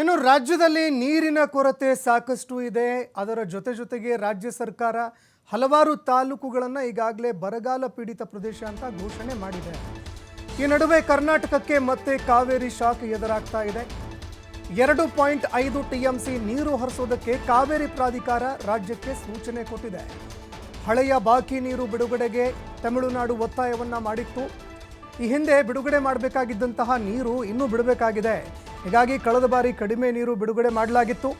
ಇನ್ನು ರಾಜ್ಯದಲ್ಲಿ ನೀರಿನ ಕೊರತೆ ಸಾಕಷ್ಟು ಇದೆ. ಅದರ ಜೊತೆ ಜೊತೆಗೆ ರಾಜ್ಯ ಸರ್ಕಾರ ಹಲವಾರು ತಾಲೂಕುಗಳನ್ನು ಈಗಾಗಲೇ ಬರಗಾಲ ಪೀಡಿತ ಪ್ರದೇಶ ಅಂತ ಘೋಷಣೆ ಮಾಡಿದೆ. ಈ ನಡುವೆ ಕರ್ನಾಟಕಕ್ಕೆ ಮತ್ತೆ ಕಾವೇರಿ ಶಾಕ್ ಎದುರಾಗ್ತಾ ಇದೆ. ಎರಡು ಪಾಯಿಂಟ್ ಐದು ಟಿಎಂಸಿ ನೀರು ಹರಿಸೋದಕ್ಕೆ ಕಾವೇರಿ ಪ್ರಾಧಿಕಾರ ರಾಜ್ಯಕ್ಕೆ ಸೂಚನೆ ಕೊಟ್ಟಿದೆ. ಹಳೆಯ ಬಾಕಿ ನೀರು ಬಿಡುಗಡೆಗೆ ತಮಿಳುನಾಡು ಒತ್ತಾಯವನ್ನು ಮಾಡಿತ್ತು. ಈ ಹಿಂದೆ ಬಿಡುಗಡೆ ಮಾಡಬೇಕಾಗಿದ್ದಂತಹ ನೀರು ಇನ್ನೂ ಬಿಡಬೇಕಾಗಿದೆ. ಹೀಗಾಗಿ ಕಳೆದ ಬಾರಿ ಕಡಿಮೆ ನೀರು ಬಿಡುಗಡೆ ಮಾಡಲಾಗಿತ್ತು.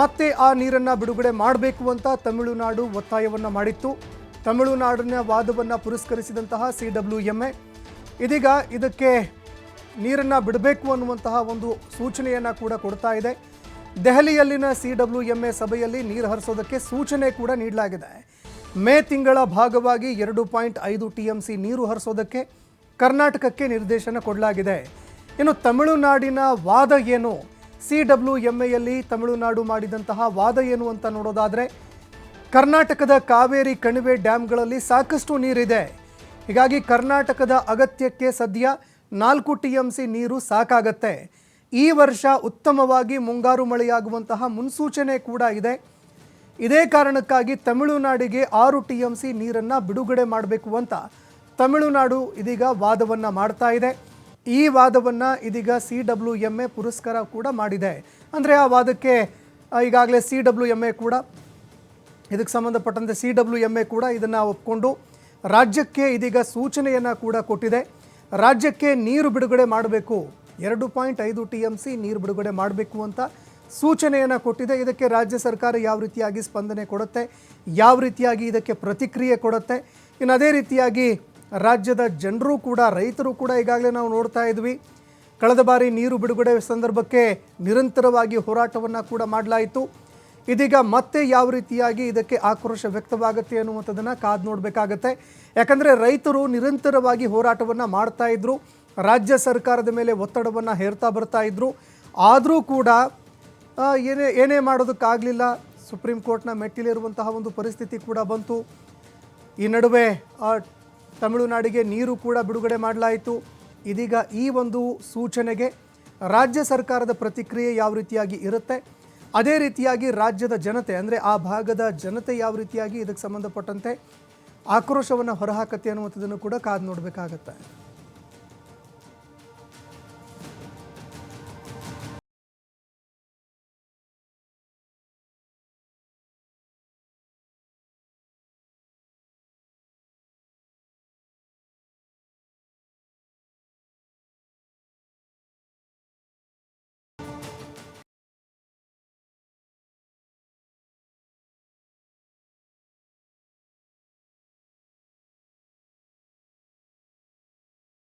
ಮತ್ತೆ ಆ ನೀರನ್ನು ಬಿಡುಗಡೆ ಮಾಡಬೇಕು ಅಂತ ತಮಿಳುನಾಡು ಒತ್ತಾಯವನ್ನು ಮಾಡಿತ್ತು. ತಮಿಳುನಾಡಿನ ವಾದವನ್ನು ಪುರಸ್ಕರಿಸಿದಂತಹ ಸಿ ಡಬ್ಲ್ಯೂ ಎಂ ಎ. ಇದೀಗ ಇದಕ್ಕೆ ನೀರನ್ನು ಬಿಡಬೇಕು ಅನ್ನುವಂತಹ ಒಂದು ಸೂಚನೆಯನ್ನು ಕೂಡ ಕೊಡ್ತಾ ಇದೆ. ದೆಹಲಿಯಲ್ಲಿನ ಸಿ ಡಬ್ಲ್ಯೂ ಎಂ ಎ ಸಭೆಯಲ್ಲಿ ನೀರು ಹರಿಸೋದಕ್ಕೆ ಸೂಚನೆ ಕೂಡ ನೀಡಲಾಗಿದೆ. ಮೇ ತಿಂಗಳ ಭಾಗವಾಗಿ ಎರಡು ಪಾಯಿಂಟ್ ಐದು ಟಿ ಎಂ ಸಿ ನೀರು ಹರಿಸೋದಕ್ಕೆ ಕರ್ನಾಟಕಕ್ಕೆ ನಿರ್ದೇಶನ ಕೊಡಲಾಗಿದೆ. ಇನ್ನು ತಮಿಳುನಾಡಿನ ವಾದ ಏನು? ಸಿ ಡಬ್ಲ್ಯೂ ಎಂ ಎಯಲ್ಲಿ ತಮಿಳುನಾಡು ಮಾಡಿದಂತಹ ವಾದ ಏನು ಅಂತ ನೋಡೋದಾದರೆ, ಕರ್ನಾಟಕದ ಕಾವೇರಿ ಕಣಿವೆ ಡ್ಯಾಮ್ಗಳಲ್ಲಿ ಸಾಕಷ್ಟು ನೀರಿದೆ. ಹೀಗಾಗಿ ಕರ್ನಾಟಕದ ಅಗತ್ಯಕ್ಕೆ ಸದ್ಯ ನಾಲ್ಕು ಟಿ ಎಂ ಸಿ ನೀರು ಸಾಕಾಗತ್ತೆ. ಈ ವರ್ಷ ಉತ್ತಮವಾಗಿ ಮುಂಗಾರು ಮಳೆಯಾಗುವಂತಹ ಮುನ್ಸೂಚನೆ ಕೂಡ ಇದೆ. ಇದೇ ಕಾರಣಕ್ಕಾಗಿ ತಮಿಳುನಾಡಿಗೆ ಆರು ಟಿ ಎಂ ಸಿ ನೀರನ್ನು ಬಿಡುಗಡೆ ಮಾಡಬೇಕು ಅಂತ ತಮಿಳುನಾಡು ಇದೀಗ ವಾದವನ್ನು ಮಾಡ್ತಾ ಇದೆ. ಈ ವಾದವನ್ನು ಇದೀಗ ಸಿ ಡಬ್ಲ್ಯೂ ಎಂ ಎ ಪುರಸ್ಕಾರ ಕೂಡ ಮಾಡಿದೆ. ಅಂದರೆ ಆ ವಾದಕ್ಕೆ ಈಗಾಗಲೇ ಸಿ ಡಬ್ಲ್ಯೂ ಎಂ ಎ ಕೂಡ, ಇದಕ್ಕೆ ಸಂಬಂಧಪಟ್ಟಂತೆ ಸಿ ಡಬ್ಲ್ಯೂ ಎಂ ಎ ಕೂಡ ಇದನ್ನು ಒಪ್ಕೊಂಡು ರಾಜ್ಯಕ್ಕೆ ಇದೀಗ ಸೂಚನೆಯನ್ನು ಕೂಡ ಕೊಟ್ಟಿದೆ. ರಾಜ್ಯಕ್ಕೆ ನೀರು ಬಿಡುಗಡೆ ಮಾಡಬೇಕು. ಎರಡು ಪಾಯಿಂಟ್ ಐದು ಟಿ ಎಂ ಸಿ ನೀರು ಬಿಡುಗಡೆ ಮಾಡಬೇಕು ಅಂತ ಸೂಚನೆಯನ್ನು ಕೊಟ್ಟಿದೆ. ಇದಕ್ಕೆ ರಾಜ್ಯ ಸರ್ಕಾರ ಯಾವ ರೀತಿಯಾಗಿ ಸ್ಪಂದನೆ ಕೊಡುತ್ತೆ, ಯಾವ ರೀತಿಯಾಗಿ ಇದಕ್ಕೆ ಪ್ರತಿಕ್ರಿಯೆ ಕೊಡುತ್ತೆ, ಇನ್ನು ಅದೇ ರೀತಿಯಾಗಿ ರಾಜ್ಯದ ಜನರು ಕೂಡ, ರೈತರು ಕೂಡ ಈಗಾಗಲೇ ನಾವು ನೋಡ್ತಾ ಇದ್ವಿ. ಕಳೆದ ಬಾರಿ ನೀರು ಬಿಡುಗಡೆ ಸಂದರ್ಭಕ್ಕೆ ನಿರಂತರವಾಗಿ ಹೋರಾಟವನ್ನು ಕೂಡ ಮಾಡಲಾಯಿತು. ಇದೀಗ ಮತ್ತೆ ಯಾವ ರೀತಿಯಾಗಿ ಇದಕ್ಕೆ ಆಕ್ರೋಶ ವ್ಯಕ್ತವಾಗುತ್ತೆ ಅನ್ನುವಂಥದ್ದನ್ನು ಕಾದು ನೋಡಬೇಕಾಗತ್ತೆ. ಯಾಕಂದರೆ ರೈತರು ನಿರಂತರವಾಗಿ ಹೋರಾಟವನ್ನು ಮಾಡ್ತಾ ಇದ್ರು. ರಾಜ್ಯ ಸರ್ಕಾರದ ಮೇಲೆ ಒತ್ತಡವನ್ನು ಹೇರ್ತಾ ಬರ್ತಾ ಇದ್ರು. ಆದರೂ ಕೂಡ ಏನೇ ಏನೇ ಮಾಡೋದಕ್ಕಾಗಲಿಲ್ಲ. ಸುಪ್ರೀಂ ಕೋರ್ಟ್ನ ಮೆಟ್ಟಿಲಿರುವಂತಹ ಒಂದು ಪರಿಸ್ಥಿತಿ ಕೂಡ ಬಂತು. ಈ ನಡುವೆ ತಮಿಳುನಾಡಿಗೆ ನೀರು ಕೂಡ ಬಿಡುಗಡೆ ಮಾಡಲಾಯಿತು. ಇದೀಗ ಈ ಒಂದು ಸೂಚನೆಗೆ ರಾಜ್ಯ ಸರ್ಕಾರದ ಪ್ರತಿಕ್ರಿಯೆ ಯಾವ ರೀತಿಯಾಗಿ ಇರುತ್ತೆ? ಅದೇ ರೀತಿಯಾಗಿ ರಾಜ್ಯದ ಜನತೆ, ಅಂದರೆ ಆ ಭಾಗದ ಜನತೆ ಯಾವ ರೀತಿಯಾಗಿ ಇದಕ್ಕೆ ಸಂಬಂಧಪಟ್ಟಂತೆ ಆಕ್ರೋಶವನ್ನು ಹೊರಹಾಕತ್ತೆ ಅನ್ನುವಂಥದ್ದನ್ನು ಕೂಡ ಕಾದು ನೋಡಬೇಕಾಗತ್ತೆ.